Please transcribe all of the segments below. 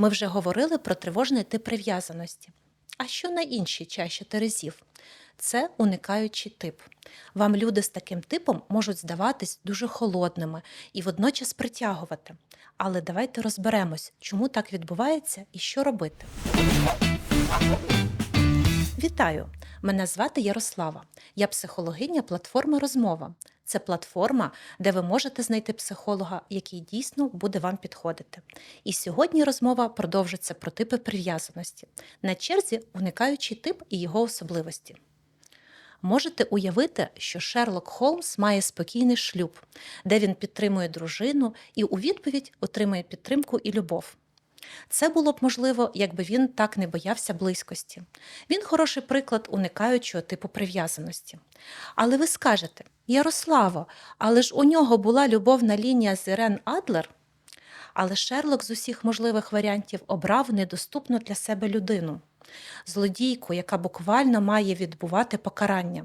Ми вже говорили про тривожний тип прив'язаності. А що на іншій чаші терезів? Це уникаючий тип. Вам люди з таким типом можуть здаватись дуже холодними і водночас притягувати. Але давайте розберемось, чому так відбувається і що робити. Вітаю! Мене звати Ярослава. Я психологиня платформи Розмова. Це платформа, де ви можете знайти психолога, який дійсно буде вам підходити. І сьогодні розмова продовжиться про типи прив'язаності. На черзі уникаючий тип і його особливості. Можете уявити, що Шерлок Холмс має спокійний шлюб, де він підтримує дружину і у відповідь отримує підтримку і любов. Це було б можливо, якби він так не боявся близькості. Він хороший приклад уникаючого типу прив'язаності. Але ви скажете, Ярославо, але ж у нього була любовна лінія з Ірен Адлер. Але Шерлок з усіх можливих варіантів обрав недоступну для себе людину злодійку, яка буквально має відбувати покарання.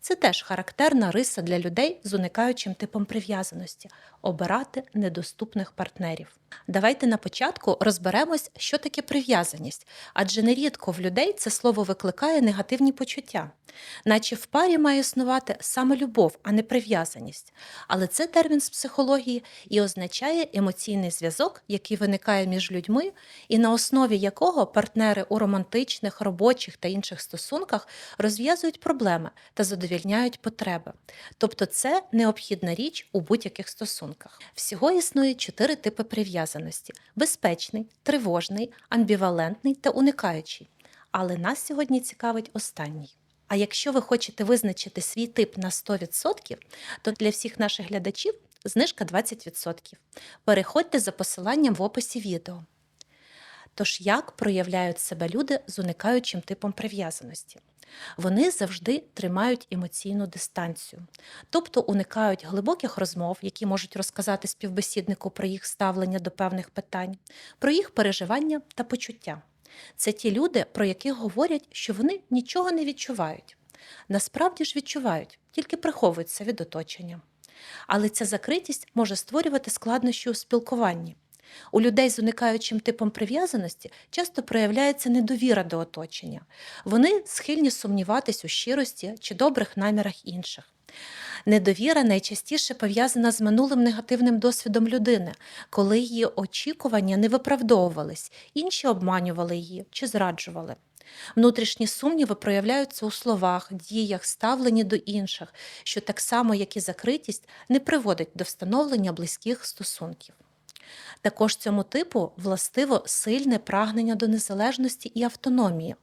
Це теж характерна риса для людей з уникаючим типом прив'язаності обирати недоступних партнерів. Давайте на початку розберемось, що таке прив'язаність, адже нерідко в людей це слово викликає негативні почуття, наче в парі має існувати саме любов, а не прив'язаність. Але це термін з психології і означає емоційний зв'язок, який виникає між людьми, і на основі якого партнери у романтичних, робочих та інших стосунках розв'язують проблеми та задовільняють потреби. Тобто це необхідна річ у будь-яких стосунках. Всього існує чотири типи прив'язаності: безпечний, тривожний, амбівалентний та уникаючий. Але нас сьогодні цікавить останній. А якщо ви хочете визначити свій тип на 100%, то для всіх наших глядачів знижка 20%. Переходьте за посиланням в описі відео. Тож, як проявляють себе люди з уникаючим типом прив'язаності? Вони завжди тримають емоційну дистанцію, тобто уникають глибоких розмов, які можуть розказати співбесіднику про їх ставлення до певних питань, про їх переживання та почуття. Це ті люди, про яких говорять, що вони нічого не відчувають. Насправді ж відчувають, тільки приховуються від оточення. Але ця закритість може створювати складнощі у спілкуванні. У людей з уникаючим типом прив'язаності часто проявляється недовіра до оточення. Вони схильні сумніватись у щирості чи добрих намірах інших. Недовіра найчастіше пов'язана з минулим негативним досвідом людини, коли її очікування не виправдовувались, інші обманювали її чи зраджували. Внутрішні сумніви проявляються у словах, діях, ставленні до інших, що так само, як і закритість, не приводить до встановлення близьких стосунків. Також цьому типу властиво сильне прагнення до незалежності і автономії.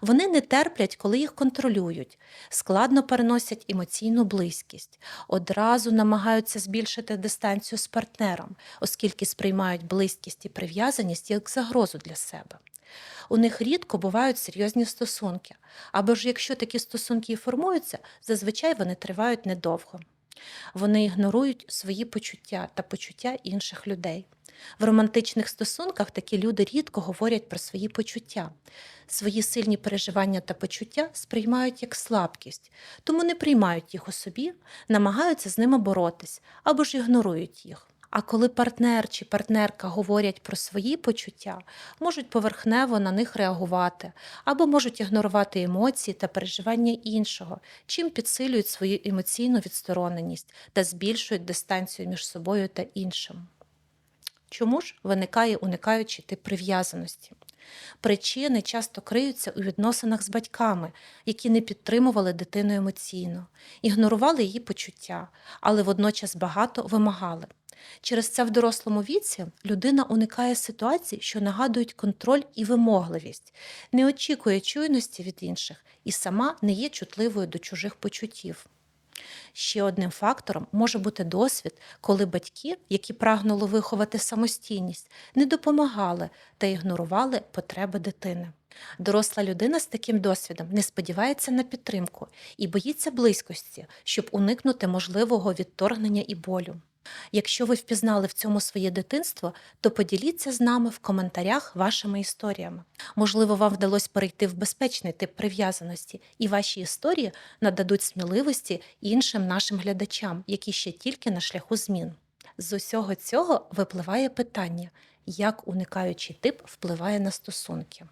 Вони не терплять, коли їх контролюють, складно переносять емоційну близькість, одразу намагаються збільшити дистанцію з партнером, оскільки сприймають близькість і прив'язаність як загрозу для себе. У них рідко бувають серйозні стосунки, або ж якщо такі стосунки і формуються, зазвичай вони тривають недовго. Вони ігнорують свої почуття та почуття інших людей. В романтичних стосунках такі люди рідко говорять про свої почуття. Свої сильні переживання та почуття сприймають як слабкість, тому не приймають їх у собі, намагаються з ними боротись або ж ігнорують їх. А коли партнер чи партнерка говорять про свої почуття, можуть поверхнево на них реагувати, або можуть ігнорувати емоції та переживання іншого, чим підсилюють свою емоційну відстороненість та збільшують дистанцію між собою та іншим. Чому ж виникає уникаючий тип прив'язаності? Причини часто криються у відносинах з батьками, які не підтримували дитину емоційно, ігнорували її почуття, але водночас багато вимагали. Через це в дорослому віці людина уникає ситуацій, що нагадують контроль і вимогливість, не очікує чуйності від інших і сама не є чутливою до чужих почуттів. Ще одним фактором може бути досвід, коли батьки, які прагнули виховати самостійність, не допомагали та ігнорували потреби дитини. Доросла людина з таким досвідом не сподівається на підтримку і боїться близькості, щоб уникнути можливого відторгнення і болю. Якщо ви впізнали в цьому своє дитинство, то поділіться з нами в коментарях вашими історіями. Можливо, вам вдалося перейти в безпечний тип прив'язаності, і ваші історії нададуть сміливості іншим нашим глядачам, які ще тільки на шляху змін. З усього цього випливає питання, як уникаючий тип впливає на стосунки.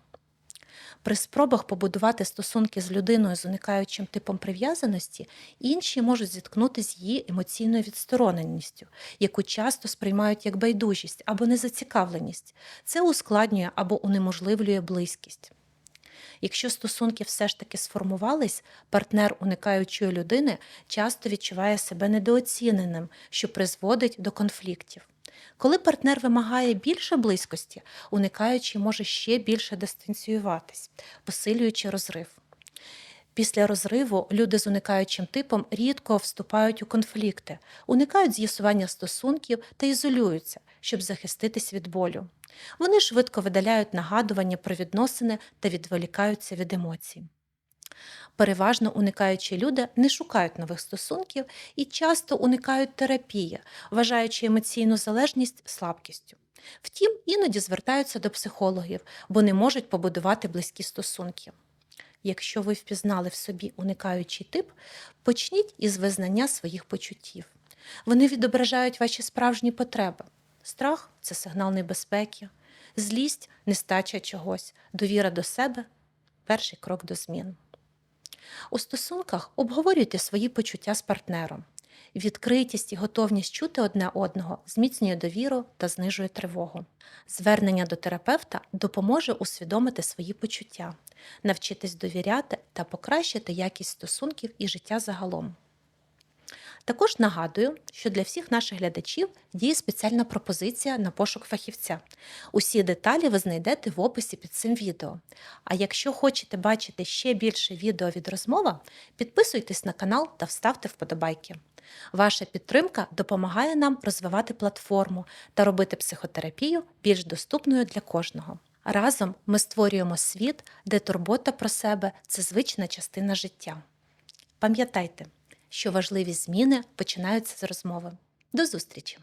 При спробах побудувати стосунки з людиною з уникаючим типом прив'язаності, інші можуть зіткнутися з її емоційною відстороненістю, яку часто сприймають як байдужість або незацікавленість. Це ускладнює або унеможливлює близькість. Якщо стосунки все ж таки сформувались, партнер уникаючої людини часто відчуває себе недооціненим, що призводить до конфліктів. Коли партнер вимагає більше близькості, уникаючий може ще більше дистанціюватись, посилюючи розрив. Після розриву люди з уникаючим типом рідко вступають у конфлікти, уникають з'ясування стосунків та ізолюються, щоб захиститись від болю. Вони швидко видаляють нагадування про відносини та відволікаються від емоцій. Переважно уникаючі люди не шукають нових стосунків і часто уникають терапії, вважаючи емоційну залежність слабкістю. Втім, іноді звертаються до психологів, бо не можуть побудувати близькі стосунки. Якщо ви впізнали в собі уникаючий тип, почніть із визнання своїх почуттів. Вони відображають ваші справжні потреби. Страх це сигнал небезпеки, злість нестача чогось, довіра до себе перший крок до змін. У стосунках обговорюйте свої почуття з партнером. Відкритість і готовність чути одне одного зміцнює довіру та знижує тривогу. Звернення до терапевта допоможе усвідомити свої почуття, навчитись довіряти та покращити якість стосунків і життя загалом. Також нагадую, що для всіх наших глядачів діє спеціальна пропозиція на пошук фахівця. Усі деталі ви знайдете в описі під цим відео. А якщо хочете бачити ще більше відео від розмова, підписуйтесь на канал та вставте вподобайки. Ваша підтримка допомагає нам розвивати платформу та робити психотерапію більш доступною для кожного. Разом ми створюємо світ, де турбота про себе це звична частина життя. Пам'ятайте, що важливі зміни починаються з розмови. До зустрічі!